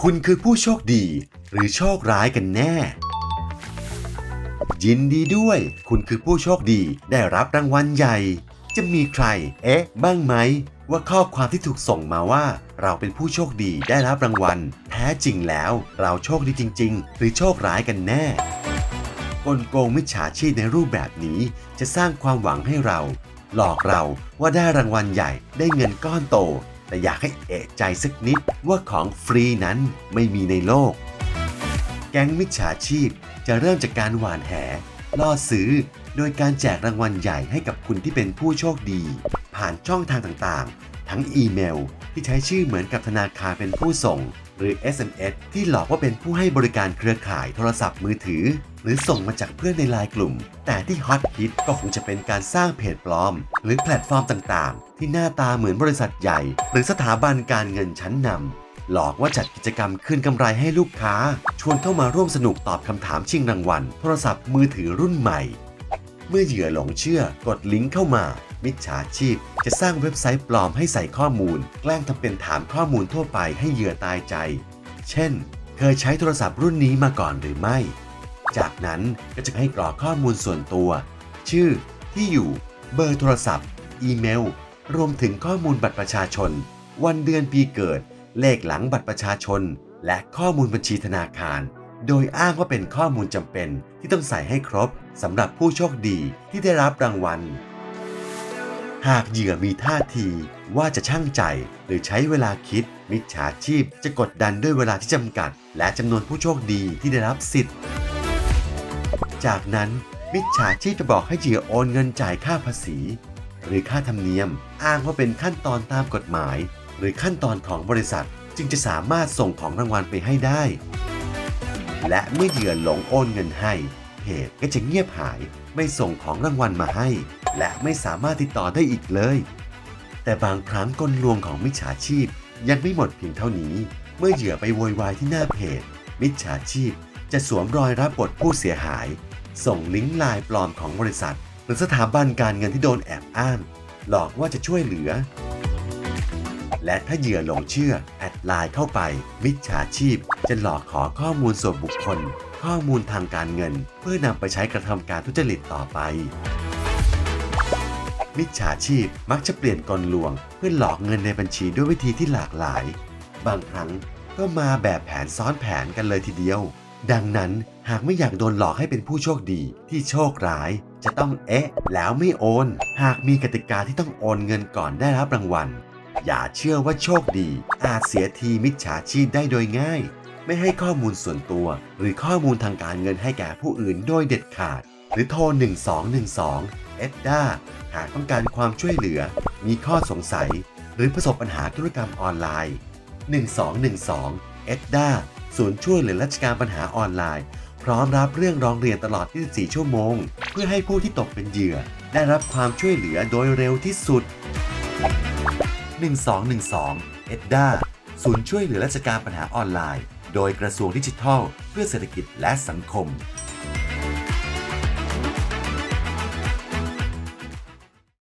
คุณคือผู้โชคดีหรือโชคร้ายกันแน่ ยินดีด้วย คุณคือผู้โชคดีได้รับรางวัลใหญ่ จะมีใคร เอ๊ะ บ้างไหม ว่าข้อความที่ถูกส่งมาว่า เราเป็นผู้โชคดีได้รับรางวัล แท้จริงแล้ว เราโชคดีจริง ๆ หรือโชคร้ายกันแน่กลโกงมิจฉาชีพในรูปแบบนี้ จะสร้างความหวังให้เรา หลอกเราว่าได้รางวัลใหญ่ได้เงินก้อนโต แต่อยากให้เอะใจสักนิดว่าของฟรีนั้นไม่มีในโลก แก๊งมิจฉาชีพจะเริ่มจากการหวานแหล่อซื้อ โดยการแจกรางวัลใหญ่ให้กับคุณที่เป็นผู้โชคดี ผ่านช่องทางต่างๆ ทั้งอีเมล ที่ใช้ชื่อเหมือนกับธนาคารเป็นผู้ส่ง หรือ SMS ที่หลอกว่าเป็นผู้ให้บริการเครือข่ายโทรศัพท์มือถือ หรือส่งมาจากเพื่อนในไลน์กลุ่ม แต่ที่ฮอตฮิตก็คงจะเป็นการสร้างเพจปลอม หรือแพลตฟอร์มต่างๆ ที่หน้าตาเหมือนบริษัทใหญ่ หรือสถาบันการเงินชั้นนำหลอกว่าจัดกิจกรรมคืนกำไรให้ลูกค้า ชวนเข้ามาร่วมสนุกตอบคำถามชิงรางวัล โทรศัพท์มือถือรุ่นใหม่ เมื่อเหยื่อหลงเชื่อกดลิงก์เข้ามา มิจฉาชีพ จะสร้างเว็บไซต์ปลอมให้ใส่ข้อมูล แกล้งทำเป็นถามข้อมูลทั่วไปให้เหยื่อตายใจ เช่น เคยใช้โทรศัพท์รุ่นนี้มาก่อนหรือไม่ จากนั้นก็จะให้กรอกข้อมูลส่วนตัว ชื่อ ที่อยู่ เบอร์โทรศัพท์ อีเมล รวมถึงข้อมูลบัตรประชาชน วันเดือนปีเกิด เลขหลังบัตรประชาชน และข้อมูลบัญชีธนาคารโดยอ้างว่าเป็นข้อมูลจำเป็นที่ต้องใส่ให้ครบสำหรับผู้โชคดีที่ได้รับรางวัล หากเหยื่อมีท่าทีว่าจะช่างใจหรือใช้เวลาคิด มิจฉาชีพจะกดดันด้วยเวลาที่จำกัด และจำนวนผู้โชคดีที่ได้รับสิทธิ์ จากนั้นมิจฉาชีพจะบอกให้เหยื่อโอนเงินจ่ายค่าภาษี หรือค่าธรรมเนียม อ้างว่าเป็นขั้นตอนตามกฎหมาย หรือขั้นตอนของบริษัท จึงจะสามารถส่งของรางวัลไปให้ได้ และเมื่อเหยื่อหลงโอนเงินให้เพจก็จะเงียบหายไม่ส่งของรางวัลมาให้ และไม่สามารถติดต่อได้อีกเลย แต่บางครั้งกลลวงของมิจฉาชีพยังไม่หมดเพียงเท่านี้ เมื่อเหยื่อไปโวยวายที่หน้าเพจ มิจฉาชีพจะสวมรอยรับบทผู้เสียหาย ส่งลิงก์ไลน์ปลอมของบริษัท หรือสถาบันการเงินที่โดนแอบอ้างหลอกว่าจะช่วยเหลือ และถ้าเหยื่อหลงเชื่อ แอดไลน์เข้าไป มิจฉาชีพ จะหลอกขอข้อมูลส่วนบุคคล ข้อมูลทางการเงิน เพื่อนำไปใช้กระทำการทุจริตต่อไป มิจฉาชีพมักจะเปลี่ยนกลลวง เพื่อหลอกเงินในบัญชีด้วยวิธีที่หลากหลาย บางครั้งก็มาแบบแผนซ้อนแผนกันเลยทีเดียว ดังนั้นหากไม่อยากโดนหลอกให้เป็นผู้โชคดีที่โชคร้าย จะต้องเอ๊ะ แล้วไม่โอน หากมีกติกาที่ต้องโอนเงินก่อนได้รับรางวัล อย่าเชื่อว่าโชคดี อาจเสียทีมิจฉาชีพได้โดยง่าย ไม่ให้ข้อมูลส่วนตัว หรือข้อมูลทางการเงินให้แก่ผู้อื่นโดยเด็ดขาด หรือโทร 1212 เอ็ดด้าหากต้องการความช่วยเหลือ มีข้อสงสัย หรือประสบปัญหาธุรกรรมออนไลน์ 1212เอ็ดด้าศูนย์ช่วยเหลือราชการปัญหาออนไลน์ พร้อมรับเรื่องร้องเรียนตลอด 24 ชั่วโมง เพื่อให้ผู้ที่ตกเป็นเหยื่อ ได้รับความช่วยเหลือโดยเร็วที่สุด 1212เอ็ดด้าศูนย์ช่วยเหลือราชการปัญหาออนไลน์ โดยกระทรวงดิจิทัล เพื่อเศรษฐกิจและสังคม